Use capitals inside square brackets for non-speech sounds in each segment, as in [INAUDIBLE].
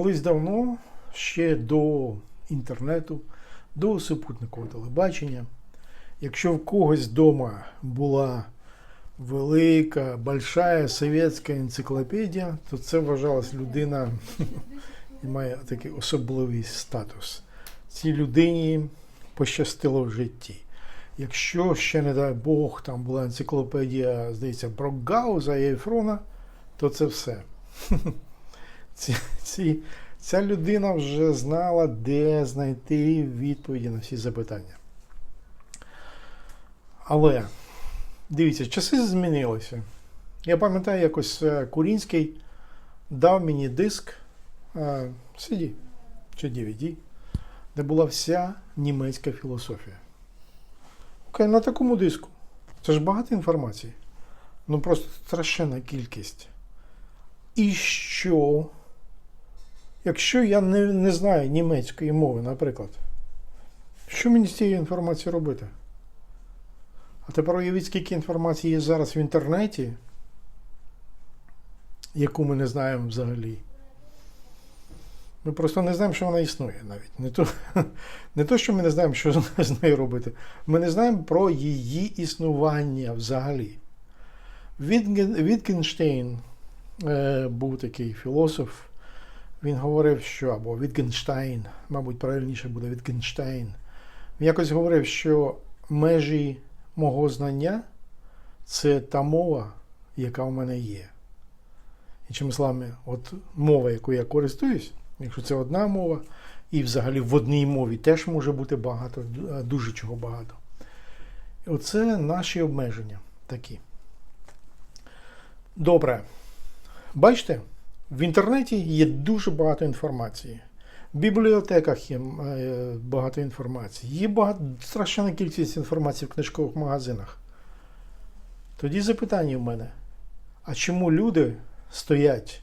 Колись давно, ще до інтернету, до супутникового телебачення, якщо в когось вдома була велика, большая совєтська енциклопедія, то це вважалась людина [LAUGHS] і має такий особливий статус. Цій людині пощастило в житті. Якщо ще, не дай Бог, там була енциклопедія, здається, про Гауза і Ейфрона, то це все. [LAUGHS] Ці, ці, ця людина вже знала, де знайти відповіді на всі запитання. Але дивіться, часи змінилися. Я пам'ятаю, якось е, Курінський дав мені диск е, CD чи DVD, де була вся німецька філософія. Окей, на такому диску. Це ж багато інформації. Ну просто страшенна кількість. І що? Якщо я не, не знаю німецької мови, наприклад, що мені з цією інформацією робити? А тепер уявіть, скільки інформації є зараз в інтернеті, яку ми не знаємо взагалі. Ми просто не знаємо, що вона існує навіть. Не то, [LAUGHS] не то, що ми не знаємо, що [LAUGHS] з нею робити. Ми не знаємо про її існування взагалі. Вітген, Вітгенштейн е, був такий філософ. Він говорив, що або Вітгенштайн, мабуть, правильніше буде Вітгенштейн. Він якось говорив, що межі мого знання це та мова, яка в мене є. Іншими словами, от мова, якою я користуюсь, якщо це одна мова, і взагалі в одній мові теж може бути багато, дуже чого багато. І оце наші обмеження такі. Добре. Бачите, в інтернеті є дуже багато інформації. В бібліотеках є е, багато інформації. Є багато, страшна кількість інформації в книжкових магазинах. Тоді запитання в мене: а чому люди стоять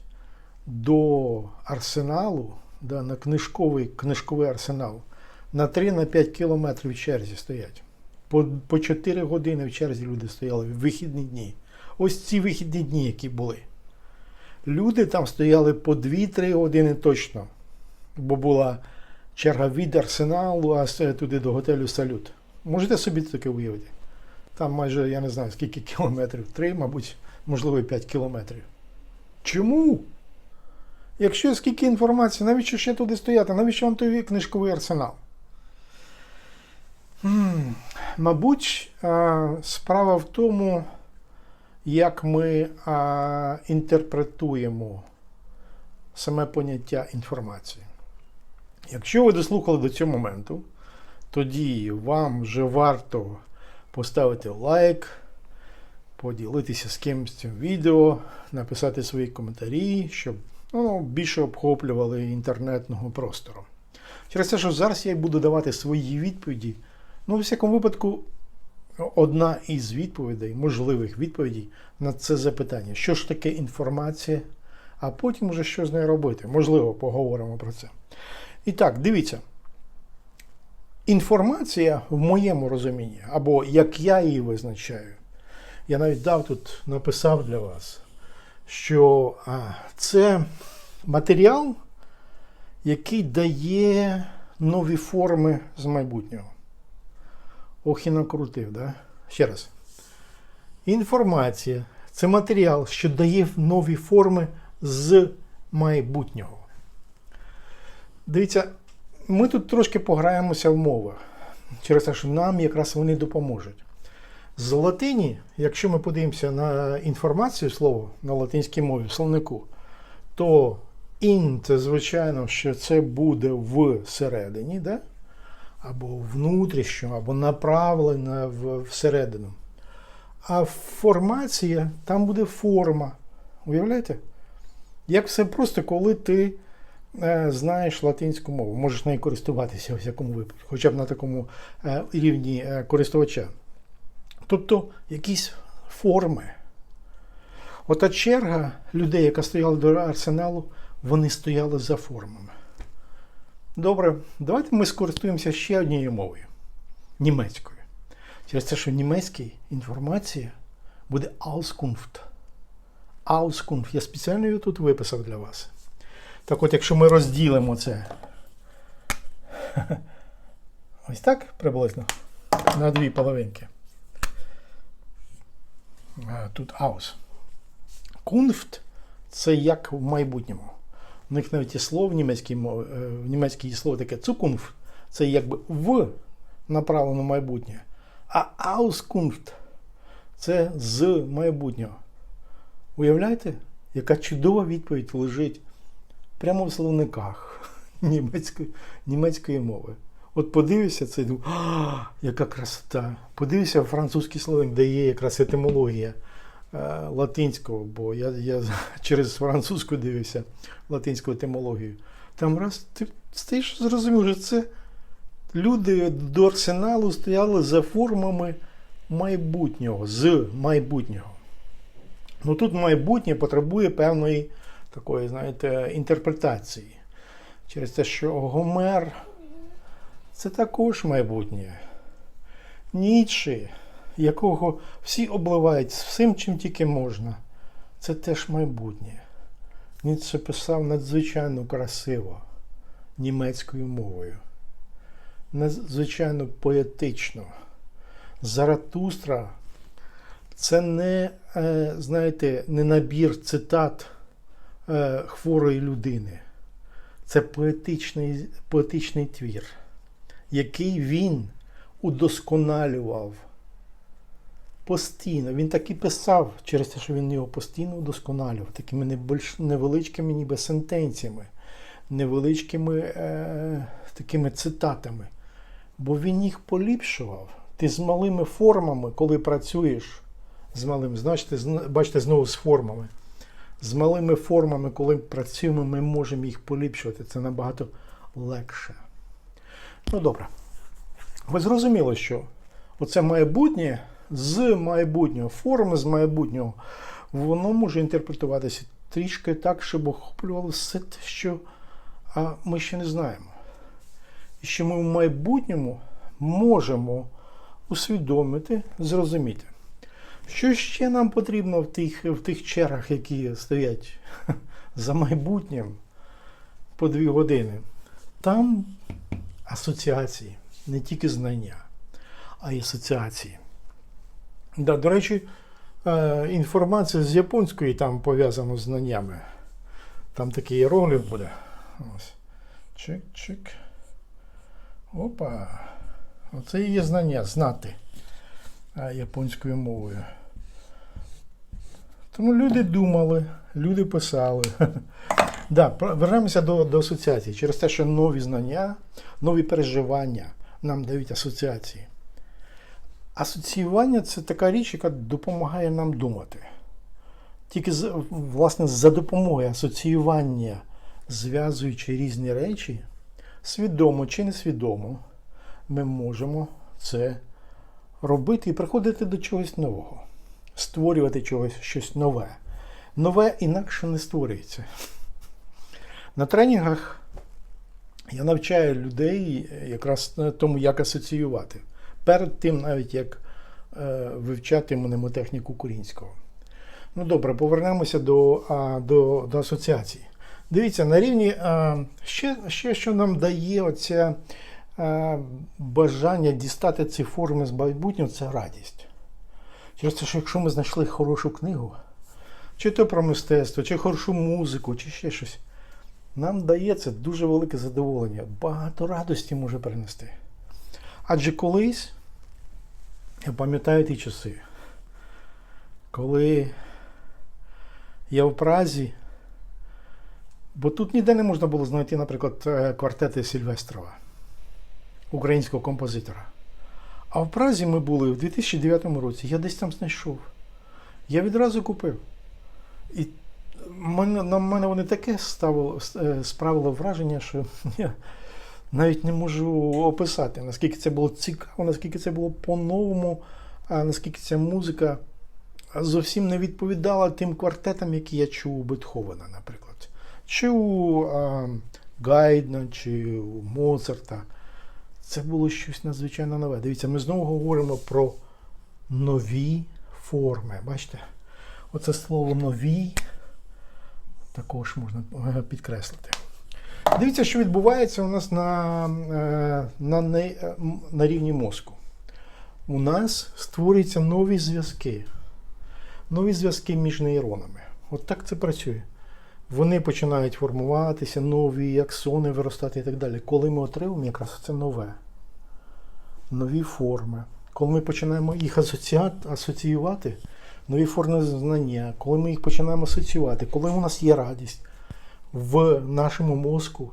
до арсеналу, да, на книжковий книжковий арсенал, на 3-5 кілометрів в черзі стоять? По, по 4 години в черзі люди стояли в вихідні дні. Ось ці вихідні дні, які були. Люди там стояли по 2-3 години точно, бо була черга від арсеналу, а туди до готелю Салют. Можете собі таке уявити? Там майже, я не знаю, скільки кілометрів, 3, мабуть, можливо, 5 кілометрів. Чому? Якщо скільки інформації, навіщо ще туди стояти? Навіщо вам той книжковий арсенал? М-м, мабуть, справа в тому як ми а, інтерпретуємо саме поняття інформації. Якщо ви дослухали до цього моменту, тоді вам вже варто поставити лайк, поділитися з кимось цим відео, написати свої коментарі, щоб ну, більше обхоплювали інтернетного простору. Через те, що зараз я буду давати свої відповіді, ну, в всякому випадку одна із відповідей, можливих відповідей на це запитання. Що ж таке інформація, а потім вже що з нею робити. Можливо, поговоримо про це. І так, дивіться. Інформація в моєму розумінні, або як я її визначаю, я навіть дав тут, написав для вас, що це матеріал, який дає нові форми з майбутнього. Ох і да? Ще раз. Інформація це матеріал, що дає нові форми з майбутнього. Дивіться, ми тут трошки пограємося в мовах. Через те, що нам якраз вони допоможуть. З латині, якщо ми подивимося на інформацію слово на латинській мові, в словнику, то ін звичайно, що це буде всередині. Да? Або внутрішньо, або направлена всередину. А формація там буде форма. Уявляєте? Як все просто, коли ти е, знаєш латинську мову, можеш нею користуватися у всякому випадку, хоча б на такому е, рівні е, користувача. Тобто якісь форми. Ота черга людей, яка стояла до арсеналу, вони стояли за формами. Добре, давайте ми скористуємося ще однією мовою німецькою. Через те, що в німецькій інформація буде Auskunft. Auskunft. Я спеціально її тут виписав для вас. Так от, якщо ми розділимо це [LAUGHS] ось так приблизно на дві половинки. Тут аус. Кунфт це як в майбутньому. У них навіть і слово в німецькій мові, е, в німецькій є слово таке цукунфт. Це якби в направлено майбутнє. А аускунфт це з майбутнього. Уявляєте, яка чудова відповідь лежить прямо в словниках [LAUGHS] німецької, німецької мови. От подивися це, думаю, яка красота. Подивися французький словник, де є якраз етимологія латинського, бо я, я [LAUGHS] через французьку дивився латинську етимологію. Там раз ти стаєш зрозумів, що це люди до арсеналу стояли за формами майбутнього, з майбутнього. Ну тут майбутнє потребує певної такої, знаєте, інтерпретації. Через те, що Гомер це також майбутнє. Ніцше, якого всі обливають всім, чим тільки можна, це теж майбутнє. Ніцше писав надзвичайно красиво німецькою мовою, надзвичайно поетично. Заратустра це не, е, знаєте, не набір цитат е, хворої людини. Це поетичний, поетичний твір, який він удосконалював постійно. Він так і писав через те, що він його постійно удосконалював, такими невеличкими ніби сентенціями, невеличкими е, такими цитатами. Бо він їх поліпшував. Ти з малими формами, коли працюєш з малим, значите, бачите, знову з формами. З малими формами, коли працюємо, ми можемо їх поліпшувати. Це набагато легше. Ну добре. Ви зрозуміли, що оце майбутнє з майбутнього, форми з майбутнього, воно може інтерпретуватися трішки так, щоб охоплювало все те, що а, ми ще не знаємо. І що ми в майбутньому можемо усвідомити, зрозуміти. Що ще нам потрібно в тих, в тих чергах, які стоять [LAUGHS] за майбутнім по дві години? Там асоціації, не тільки знання, а й асоціації. Да, до речі, е, інформація з японської там пов'язана з знаннями. Там такий іерогліф буде. Ось. Чик-чик. Опа. Оце і є знання, знати е, японською мовою. Тому люди думали, люди писали. [LAUGHS] Да, вернемося до, до асоціації. Через те, що нові знання, нові переживання нам дають асоціації. Асоціювання це така річ, яка допомагає нам думати. Тільки власне за допомогою асоціювання, зв'язуючи різні речі, свідомо чи несвідомо, ми можемо це робити і приходити до чогось нового, створювати чогось щось нове. Нове інакше не створюється. На тренінгах я навчаю людей якраз тому, як асоціювати. Перед тим, навіть як е, вивчати мнемотехніку українського. Ну добре, повернемося до, до, до асоціації. Дивіться, на рівні ще, ще що нам дає оце бажання дістати ці форми з майбутнього, це радість. Через те, що якщо ми знайшли хорошу книгу, чи то про мистецтво, чи хорошу музику, чи ще щось, нам дається дуже велике задоволення, багато радості може принести. Адже колись, я пам'ятаю ті часи, коли я в Празі, бо тут ніде не можна було знайти, наприклад, е, квартети Сільвестрова, українського композитора. А в Празі ми були в 2009 році, я десь там знайшов. Я відразу купив. І на мене вони таке ставило, е, справило враження, що я навіть не можу описати, наскільки це було цікаво, наскільки це було по-новому, а наскільки ця музика зовсім не відповідала тим квартетам, які я чув у Бетховена, наприклад. Чи у а, Гайдна, чи у Моцарта. Це було щось надзвичайно нове. Дивіться, ми знову говоримо про нові форми. Бачите? Оце слово нові. Також можна е, підкреслити. Дивіться, що відбувається у нас на, е, на, не- е, на рівні мозку. У нас створюються нові зв'язки. Нові зв'язки між нейронами. От так це працює. Вони починають формуватися, нові аксони виростати і так далі. Коли ми отримуємо якраз це нове, нові форми. Коли ми починаємо їх асоціювати, нові форми знання, коли ми їх починаємо асоціювати, коли у нас є радість, в нашому мозку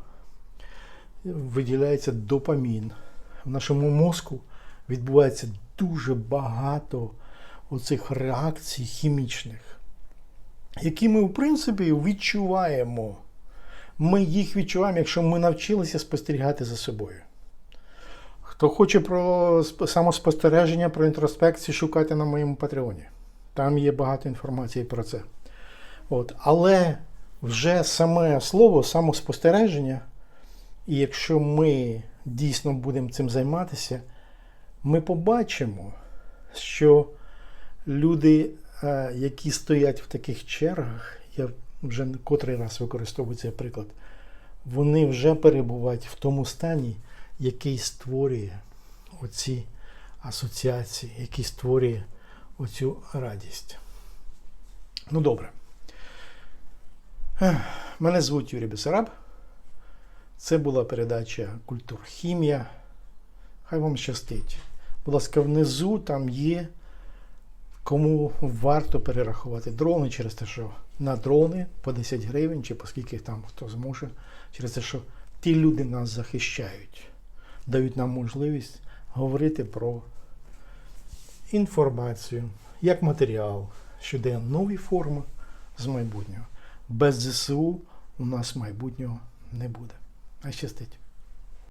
виділяється допамін. В нашому мозку відбувається дуже багато оцих реакцій хімічних, які ми, в принципі, відчуваємо. Ми їх відчуваємо, якщо ми навчилися спостерігати за собою. Хто хоче про самоспостереження, про інтроспекцію, шукайте на моєму патреоні. Там є багато інформації про це. От. Але вже саме слово самоспостереження, і якщо ми дійсно будемо цим займатися, ми побачимо, що люди, е, які стоять в таких чергах, я вже котрий раз використовую цей приклад, вони вже перебувають в тому стані, який створює оці асоціації, який створює оцю радість. Ну добре. Мене звуть Юрій Бесараб. Це була передача Культурхімія. Хай вам щастить. Будь ласка, внизу там є, кому варто перерахувати дрони через те, що на дрони по 10 гривень, чи по скільки там хто зможе, через те, що ті люди нас захищають, дають нам можливість говорити про інформацію, як матеріал, що дає нові форми з майбутнього. Без ЗСУ у нас майбутнього не буде. А щастить.